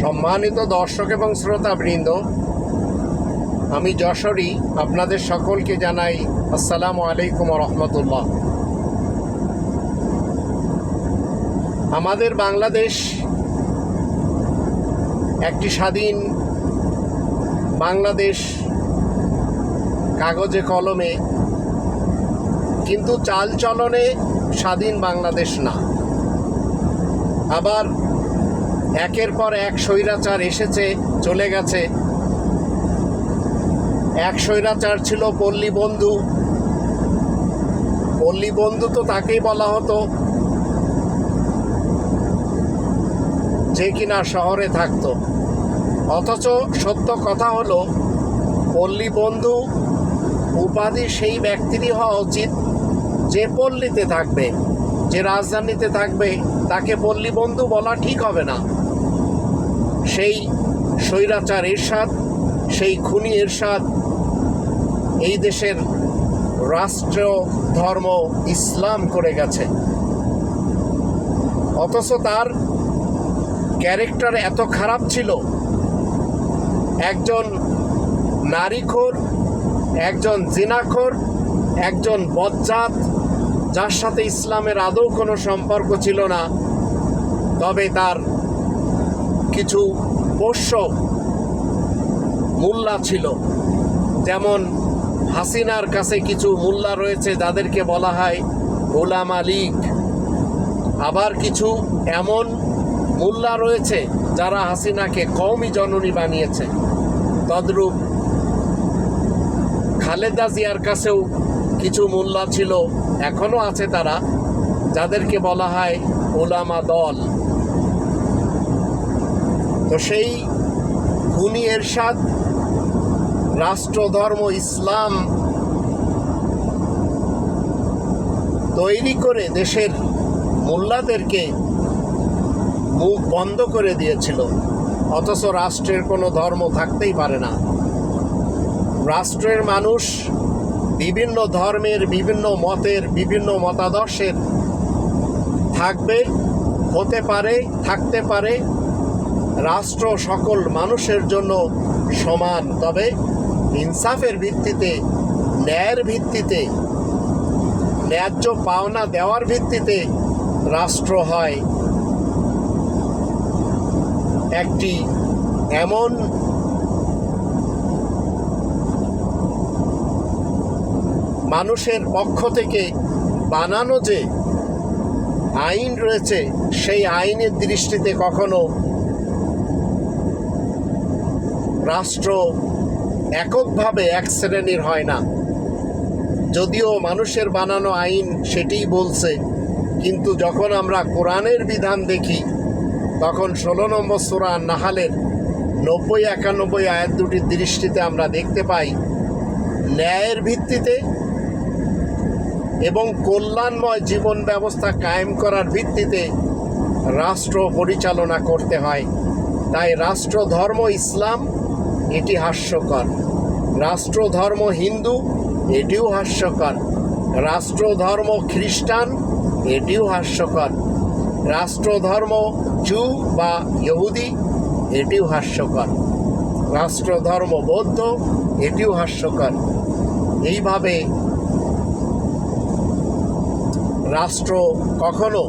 সম্মানিত দর্শক এবং শ্রোতাবৃন্দ, আমি যশোরী, আপনাদের সকলকে জানাই আসসালামু আলাইকুম রহমতুল্লাহ। আমাদের বাংলাদেশ একটি স্বাধীন বাংলাদেশ কাগজে কলমে, কিন্তু চালচলনে স্বাধীন বাংলাদেশ না। আবার একের পর এক স্বৈরাচার এসেছে, চলে গেছে। এক স্বৈরাচার ছিল পল্লী বন্ধু। পল্লী বন্ধু তো তাকেই বলা হতো। যে কিনা শহরে থাকতো। অথচ সত্য কথা হলো, পল্লী বন্ধু উপাধি সেই ব্যক্তিরই হওয়া উচিত, যে পল্লীতে থাকবে, যে রাজধানীতে থাকবে, তাকে পল্লী বন্ধু বলা ঠিক হবে না। সেই স্বৈরাচার এরশাদ, সেই খুনি এরশাদ, এই দেশের রাষ্ট্র, ধর্ম, ইসলাম করে গেছে। অথচ তার ক্যারেক্টার এত খারাপ ছিল। একজন নারীখোর, একজন জিনাখোর, একজন বজ্জাত, যার সাথে ইসলামের আদৌ কোনো সম্পর্ক ছিল না। তবে তার কিছু পোষ্য মোল্লা ছিল। যেমন হাসিনার কাছে কিছু মোল্লা রয়েছে, যাদেরকে বলা হয় গোলাম আলিক আবার কিছু এমন মোল্লা রয়েছে, যারা হাসিনাকে কওমি জননী বানিয়েছে। তদ্রূপ খালেদা জিয়ার কাছেও কিছু মোল্লা ছিল এখনও আছে তারা, যাদেরকে বলা হয় ওলামা দল। তো সেই খুনি এরশাদ, রাষ্ট্রধর্ম, ইসলাম তৈরি করে দেশের মোল্লাদেরকে মুখ বন্ধ করে দিয়েছিল। অথচ রাষ্ট্রের কোনো ধর্ম থাকতেই পারে না। রাষ্ট্রের মানুষ বিভিন্ন ধর্মের, বিভিন্ন মতের, বিভিন্ন মতাদর্শের থাকবে, হতে পারে, থাকতে পারে রাষ্ট্র সকল মানুষের জন্য সমান। তবে ইনসাফের ভিত্তিতে, ন্যায়ের ভিত্তিতে, ন্যায্য পাওনা দেওয়ার ভিত্তিতে রাষ্ট্র হয়। একটি এমন মানুষের পক্ষ থেকে বানানো যে আইন রয়েছে, সেই আইনের দৃষ্টিতে কখনো রাষ্ট্র এককভাবে এক শ্রেণির হয় না। যদিও মানুষের বানানো আইন সেটিই বলছে, কিন্তু যখন আমরা কোরআনের বিধান দেখি, তখন ষোলো নম্বর সুরান নাহালের নব্বই একানব্বই আয়াত দুটির দৃষ্টিতে আমরা দেখতে পাই, ন্যায়ের ভিত্তিতে এবং কল্যাণময় জীবন ব্যবস্থা কায়েম করার ভিত্তিতে রাষ্ট্র পরিচালনা করতে হয়। তাই রাষ্ট্র ধর্ম ইসলাম এটি হাস্যকর রাষ্ট্র ধর্ম হিন্দু, এটিও হাস্যকর। রাষ্ট্র ধর্ম খ্রিস্টান, এটিও হাস্যকর। রাষ্ট্র ধর্ম জু বা ইহুদি, এটিও হাস্যকর। রাষ্ট্র ধর্ম বৌদ্ধ, এটিও হাস্যকর। এইভাবে রাষ্ট্র কখনো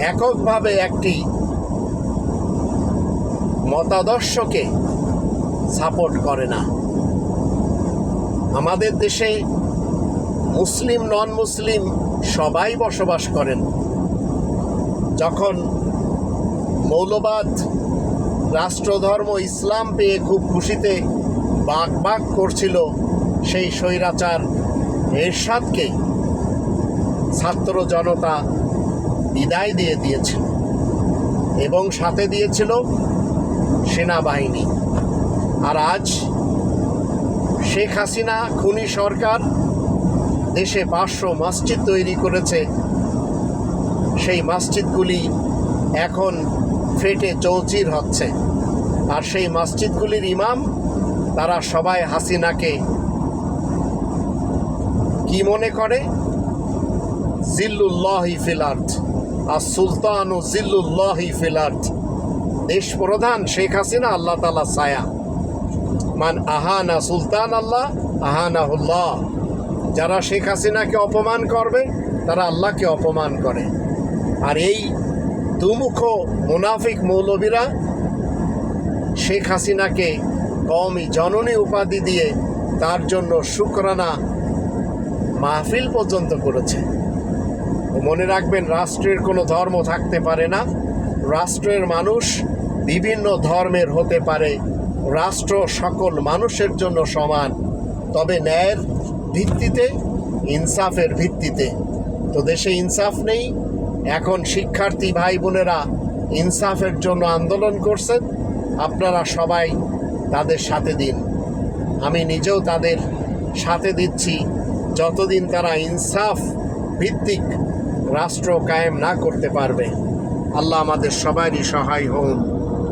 এককভাবে একটি মতাদর্শকে সাপোর্ট করে না। আমাদের দেশে মুসলিম নন মুসলিম সবাই বসবাস করেন। যখন মৌলবাদ, রাষ্ট্রধর্ম, ইসলাম পেয়ে খুব খুশিতে বাক বাক করছিল সেই স্বৈরাচার এরশাদকে ছাত্র জনতা বিদায় দিয়ে দিয়েছিল এবং সাথে দিয়েছিল সেনাবাহিনী। আর আজ শেখ হাসিনা, খুনি সরকার দেশে পাঁচশো মসজিদ তৈরি করেছে। সেই মসজিদগুলি এখন ফেটে চৌচির হচ্ছে। আর সেই মসজিদগুলির ইমাম তারা সবাই হাসিনাকে কি মনে করে? জিল্লুল্লাহি ফিল আর্থ আর সুলতান ও জিল্লুল্লাহি ফিল আর্থ দেশ প্রধান শেখ হাসিনা, আল্লাহ তালা ছায়া। মান আহানা সুলতান আল্লাহ, আহানাহুল্লাহ। যারা শেখ হাসিনাকে অপমান করবে, তারা আল্লাহকে অপমান করে। আর এই দুমুখ মুনাফিক মৌলবীরা শেখ হাসিনাকে কমই জননী উপাধি দিয়ে তার জন্য শুক্রানা মাহফিল পর্যন্ত করেছে। মনে রাখবেন, রাষ্ট্রের কোনো ধর্ম থাকতে পারে না। রাষ্ট্রের মানুষ বিভিন্ন ধর্মের হতে পারে। রাষ্ট্র সকল মানুষের জন্য সমান। তবে ন্যায়ের ভিত্তিতে, ইনসাফের ভিত্তিতে। তো দেশে ইনসাফ নেই, এখন শিক্ষার্থী ভাই বোনেরা ইনসাফের জন্য আন্দোলন করছেন। আপনারা সবাই তাদের সাথে দিন। আমি নিজেও তাদের সাথে দিচ্ছি। যতদিন তারা ইনসাফ ভিত্তিক রাষ্ট্র কায়েম না করতে পারবে, আল্লাহ আমাদের সবারই সহায় হন।